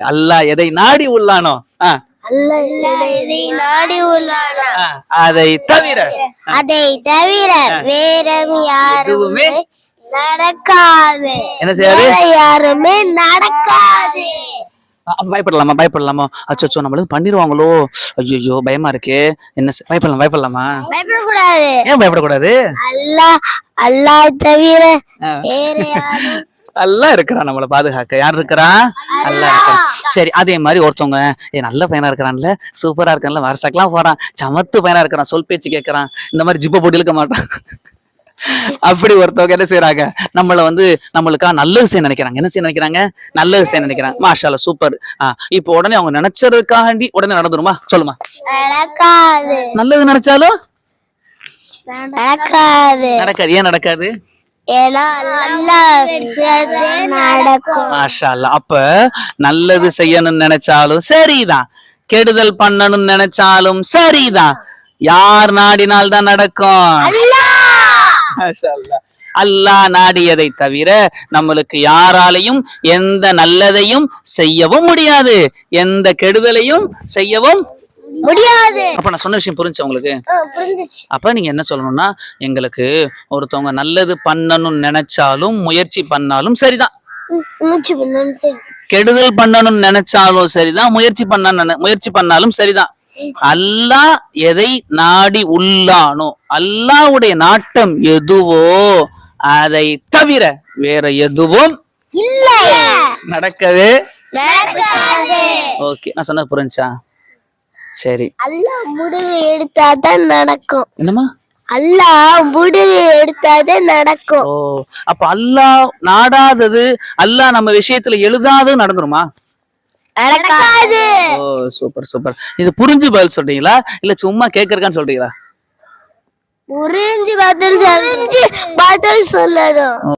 அல்லாஹ் எதை நாடி உள்ளானோ? அல்லாஹ் அதை தவிர. அதை தவிர வேற யாருமே நடக்காது. என்ன செய்யாது? யாருமே நடக்காது. பயப்படலாமா? பயப்படலாமா? அச்சோ நம்மளுக்கு பண்ணிடுவாங்களோ ஐயோ பயமா இருக்கே. என்ன பயப்படலாம் பயப்படலாமா? பயப்படக்கூடாது. ஏன் பயப்படக்கூடாது? அல்லாஹ் அல்லாஹ் தவிர நல்லா இருக்கிறான் நம்மளை பாதுகாக்க. யார் இருக்கிறா? நல்லா இருக்கிறான். சரி அதே மாதிரி ஒருத்தவங்க ஏ நல்ல பையனா இருக்கிறான்ல சூப்பரா இருக்கான்ல வருஷக்கெல்லாம் போறான் சமத்து பையனா இருக்கிறான் சொல் பேச்சு கேட்கறான் இந்த மாதிரி ஜிப்ப போட்டு இழுக்க மாட்டான். அப்படி ஒருத்தவங்க என்ன செய்யறாங்க நம்மள வந்து நம்மளுக்கா நல்லது செய்ய நினைக்கிறாங்க. என்ன செய்ய நினைக்கிறாங்க? நல்லது செய்ய நினைக்கிறாங்க. மாஷால சூப்பர். இப்போ உடனே அவங்க நினைச்சதுக்காண்டி உடனே நடந்துருமா சொல்லுமா. நல்லது நினைச்சாலும்? நடக்காது. நடக்காது. ஏன் நடக்காது? அப்ப நல்லது செய்யணும்னு நினைச்சாலும் சரிதான். கெடுதல் பண்ணணும்னு நினைச்சாலும் சரிதான். யார் நாடினால் தான் நடக்கும். அல்லாஹ் நாடியதை தவிர நம்மளுக்கு யாராலையும் எந்த நல்லதையும் செய்யவும் முடியாது. எந்த கெடுதலையும் செய்யவும் முடியாது. அப்ப நான் சொன்ன விஷயம் புரிஞ்சு உங்களுக்கு? அப்ப நீங்க என்ன சொல்லணும்னா எங்களுக்கு ஒருத்தவங்க நல்லது பண்ணணும்னு நினைச்சாலும் முயற்சி பண்ணாலும் சரிதான். கெடுதல் பண்ணணும்னு நினைச்சாலும் சரிதான் முயற்சி பண்ண முயற்சி பண்ணாலும் சரிதான். அல்லாஹ் எதை நாடி உள்ளானோ அல்லாஹ்வுடைய நாட்டம் எதுவோ அதை தவிர வேற எதுவும் நடக்கவே நடக்காது. ஓகே நான் சொன்னது புரிஞ்சா சரி. அல்லாஹ் முடிவு எடுத்தாதான் நடக்கும். என்னம்மா? அல்லாஹ் முடிவு எடுத்தாதான் நடக்கும். ஓ அப்ப அல்லாஹ் நாடாதது அல்லாஹ் நம்ம விஷயத்துல எழுதாதது நடந்துருமா? நடக்காது. Oh super super. இது புரிஞ்சு பதில் சொல்றீங்களா? இல்ல சும்மா கேக்குறக்கான்னு சொல்றீங்களா? புரிஞ்சு பதில் புரிஞ்சு பதில் சொல்லணும்.